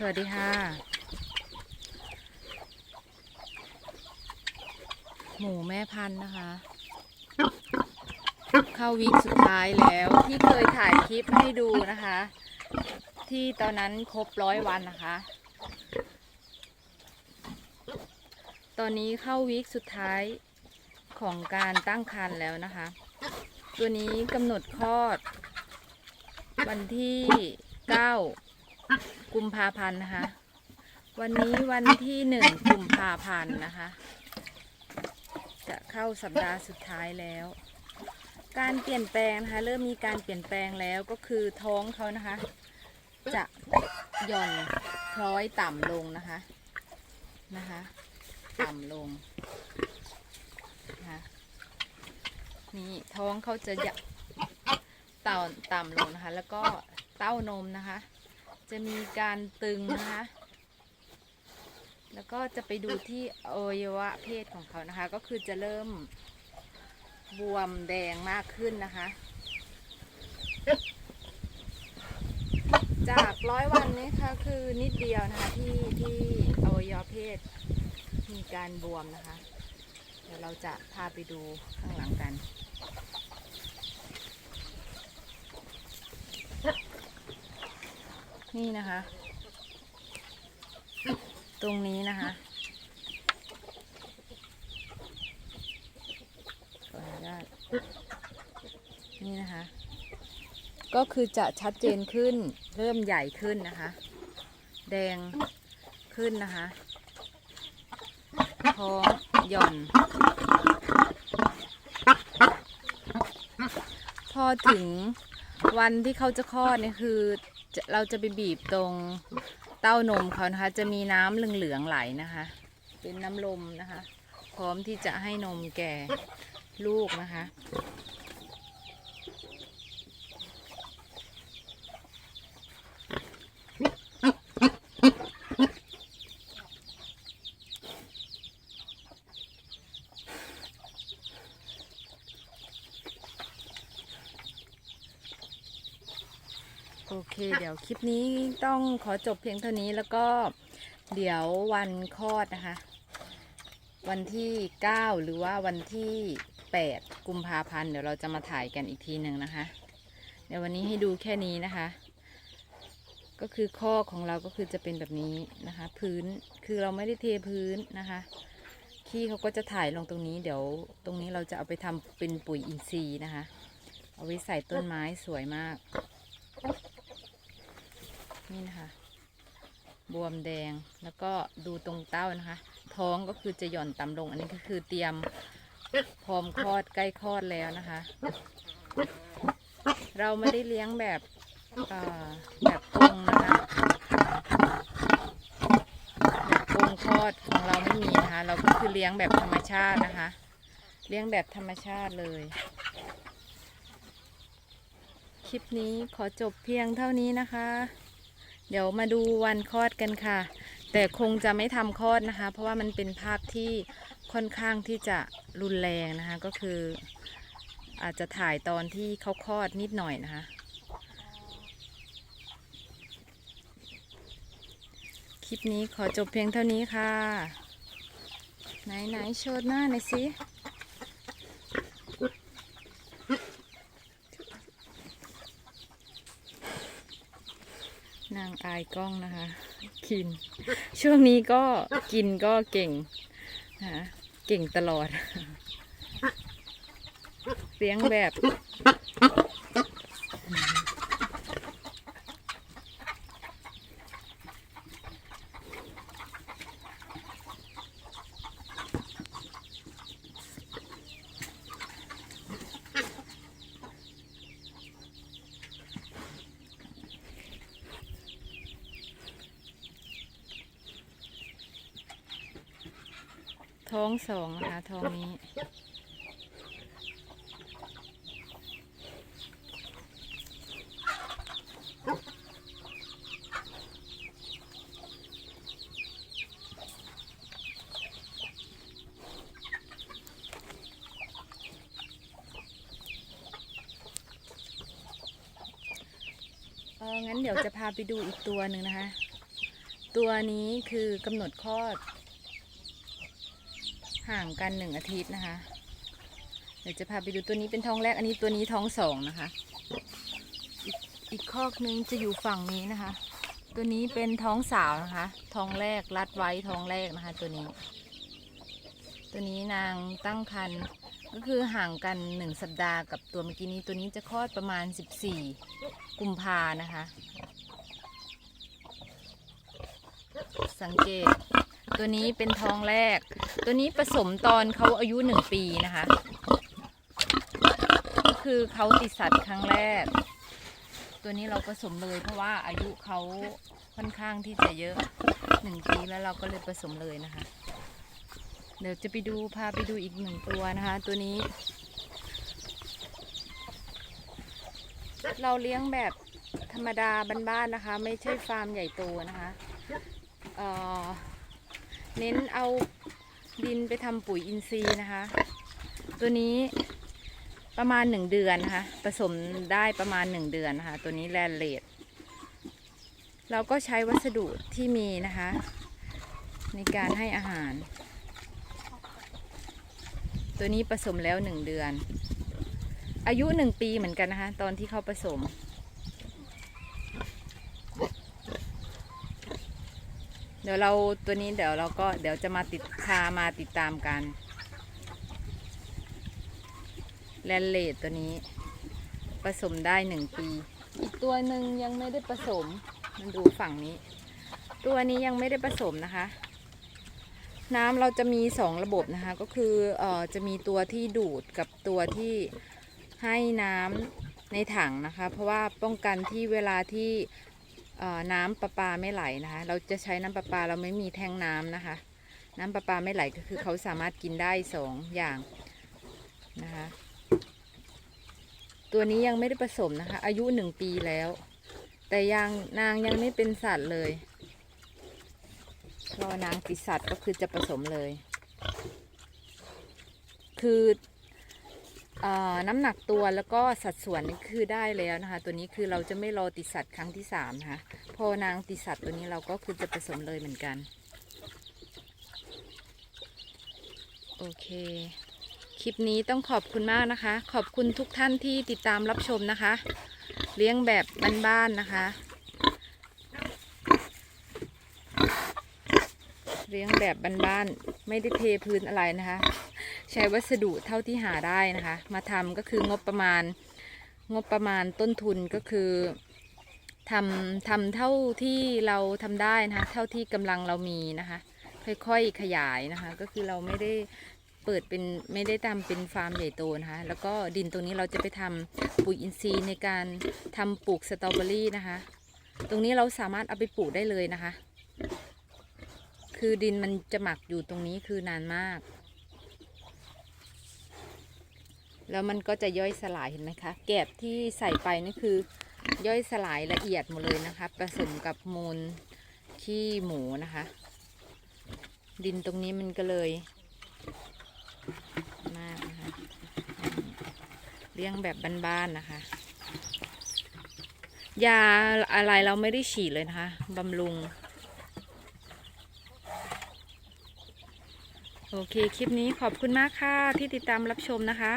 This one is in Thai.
สวัสดีค่ะ หมูแม่พันธุ์นะคะ เข้าวีคสุดท้ายแล้วที่เคยถ่ายคลิปให้ดูนะคะ ที่ตอนนั้นครบร้อยวันนะคะ ตอนนี้เข้าวีคสุดท้ายของการตั้งครรภ์แล้วนะคะ ตัวนี้กำหนดคลอด วันที่ 9 กุมภาพันธ์นะคะ วันนี้วันที่หนึ่งกุมภาพันธ์นะคะ จะเข้าสัปดาห์สุดท้ายแล้ว การเปลี่ยนแปลงนะคะ เริ่มมีการเปลี่ยนแปลงแล้วก็คือท้องเขานะคะ จะหย่อนคล้อยต่ำลงนะคะนะคะ ต่ำลงนะคะนี่ท้องเขาจะยะต่ำต่ำลงนะคะ แล้วก็เต้านมนะคะ จะมีการตึงนะคะ แล้วก็จะไปดูที่อวัยวะเพศของเขานะคะ ก็คือจะเริ่มบวมแดงมากขึ้นนะคะ จากร้อยวันนี้ค่ะคือนิดเดียวนะคะที่ที่อวัยวะเพศมีการบวมนะคะ เดี๋ยวเราจะพาไปดูข้างหลังกัน นี่นะคะ ตรงนี้นะคะขออนุญาตนี่นะคะ ก็คือจะชัดเจนขึ้น เริ่มใหญ่ขึ้นนะคะ แดงขึ้นนะคะท้องหย่อน พอถึงวันที่เขาจะคลอดเนี่ยคือ จะเราจะไปบีบตรงเต้านมเขานะคะ จะมีน้ำเหลืองๆไหลนะคะ เป็นน้ำลมนะคะ พร้อมที่จะให้นมแก่ลูกนะคะ โอ เดี๋ยวคลิปนี้ต้องขอจบเพียงเท่านี้แล้วก็เดี๋ยววันคลอดนะคะ วันที่ 9 หรือว่าวันที่ 8 กุมภาพันธ์เดี๋ยวเราจะมาถ่ายกันอีกทีหนึ่งนะคะ เดี๋ยววันนี้ให้ดูแค่นี้นะคะ ก็คือข้อของเราก็คือจะเป็นแบบนี้นะคะ พื้นคือเราไม่ได้เทพื้นนะคะขี้เขาก็จะถ่ายลงตรงนี้ เดี๋ยวตรงนี้เราจะเอาไปทำเป็นปุ๋ยอินทรีย์นะคะ เอาไว้ใส่ต้นไม้สวยมาก นี่นะคะ บวมแดงแล้วก็ดูตรงเต้านะคะ ท้องก็คือจะหย่อนต่ำลง อันนี้ก็คือเตรียมพร้อมคลอดใกล้คลอดแล้วนะคะ เราไม่ได้เลี้ยงแบบแบบกรงนะคะแบบกรงคลอดของเราไม่มีนะคะ เราก็คือเลี้ยงแบบธรรมชาตินะคะ เลี้ยงแบบธรรมชาติเลยคลิปนี้ขอจบเพียงเท่านี้นะคะ เดี๋ยวมาดูวันคลอดกันค่ะ แต่คงจะไม่ทำคลอดนะคะ เพราะว่ามันเป็นภาพที่ค่อนข้างที่จะรุนแรงนะคะ ก็คือ อาจจะถ่ายตอนที่เขาคลอดนิดหน่อยนะคะ คลิปนี้ขอจบเพียงเท่านี้ค่ะ ไหนไหนโชว์หน้าหน่อยสิ นายกล้องนะคะ กิน ช่วงนี้ก็กินก็เก่งนะเก่งตลอด เสียงแบบ ท้องสองนะคะท้องนี้เอองั้นเดี๋ยวจะพาไปดูอีกตัวหนึ่งนะคะ ตัวนี้คือกำหนดคลอด ห่างกันหนึ่งอาทิตย์นะคะ เดี๋ยวจะพาไปดูตัวนี้เป็นท้องแรก อันนี้ตัวนี้ท้องสองนะคะ อีกอีกคอกนึงจะอยู่ฝั่งนี้นะคะ ตัวนี้เป็นท้องสาวนะคะ ท้องแรกรัดไว้ท้องแรกนะคะ ตัวนี้ ตัวนี้นางตั้งครรภ์ก็คือห่างกันหนึ่งสัปดาห์กับตัวเมื่อกี้นี้ ตัวนี้จะคลอดประมาณ 14 กุมภานะคะ สังเกต ตัวนี้เป็นทองแรก ตัวนี้ผสมตอนเขาอายุหนึ่งปีนะคะ ก็คือเขาติดสัตว์ครั้งแรก ตัวนี้เราผสมเลยเพราะว่าอายุเขาค่อนข้างที่จะเยอะหนึ่งปีแล้วเราก็เลยผสมเลยนะคะ เดี๋ยวจะไปดูพาไปดูอีกหนึ่งตัวนะคะ ตัวนี้ เราเลี้ยงแบบธรรมดาบ้านๆนะคะ ไม่ใช่ฟาร์มใหญ่โตนะคะเอ่อ เน้นเอาดินไปทำปุ๋ยอินทรีย์นะคะ ตัวนี้ประมาณหนึ่งเดือนนะคะผสมได้ประมาณหนึ่งเดือนนะคะ ตัวนี้แลนเลดเราก็ใช้วัสดุที่มีนะคะ ในการให้อาหาร ตัวนี้ผสมแล้วหนึ่งเดือน อายุหนึ่งปีเหมือนกันนะคะ ตอนที่เขาผสม ดี๋ยวเราตัวนี้เดี๋ยวเราก็เดี๋ยวจะมาติดพามาติดตามกันแลนเลดตัวนี้ ผสมได้หนึ่งปี อีกตัวหนึ่งยังไม่ได้ผสม มันดูฝั่งนี้ ตัวนี้ยังไม่ได้ผสมนะคะ น้ำเราจะมีสองระบบนะคะ ก็คือเอ่อจะมีตัวที่ดูดกับตัวที่ให้น้ำในถังนะคะ เพราะว่าป้องกันที่เวลาที่ น้ำประปาไม่ไหลนะคะ เราจะใช้น้ำประปาเราไม่มีแท่งน้ำนะคะ น้ำประปาไม่ไหลก็คือเขาสามารถกินได้สองอย่างนะคะตัวนี้ยังไม่ได้ผสมนะคะ อายุหนึ่งปีแล้ว แต่ยังนางยังไม่เป็นสัตว์เลยรอนางติดสัตว์ก็คือจะผสมเลย คือเออ น้ำหนักตัวแล้วก็สัดส่วนนี่คือได้แล้วนะคะ ตัวนี้คือเราจะไม่รอติสัตว์ครั้งที่สามนะคะพอนางติสัตว์ตัวนี้เราก็คือจะผสมเลยเหมือนกัน โอเค คลิปนี้ต้องขอบคุณมากนะคะ ขอบคุณทุกท่านที่ติดตามรับชมนะคะ เลี้ยงแบบบ้านๆนะคะ เลี้ยงแบบบ้านๆ ไม่ได้เทพื้นอะไรนะคะ ใช้วัสดุเท่าที่หาได้นะคะ มาทำก็คืองบประมาณ งบประมาณต้นทุนก็คือทำทำเท่าที่เราทำได้นะคะ เท่าที่กำลังเรามีนะคะ ค่อยๆขยายนะคะ ก็คือเราไม่ได้เปิดเป็นไม่ได้ทำเป็นฟาร์มใหญ่โตนะคะ แล้วก็ดินตรงนี้เราจะไปทำปุ๋ยอินทรีย์ในการทำปลูกสตรอเบอรี่นะคะ ตรงนี้เราสามารถเอาไปปลูกได้เลยนะคะ คือดินมันจะหมักอยู่ตรงนี้คือนานมาก แล้วมันก็จะย่อยสลายเห็นไหมคะแกบที่ใส่ไปนี่คือย่อยสลายละเอียดหมดเลยนะคะ ผสมกับมูลขี้หมูนะคะ ดินตรงนี้มันก็เลยมากนะคะเลี้ยงแบบบ้านๆนะคะยาอะไรเราไม่ได้ฉีดเลยนะคะบำรุง โอเค คลิปนี้ขอบคุณมากค่ะที่ติดตามรับชมนะคะ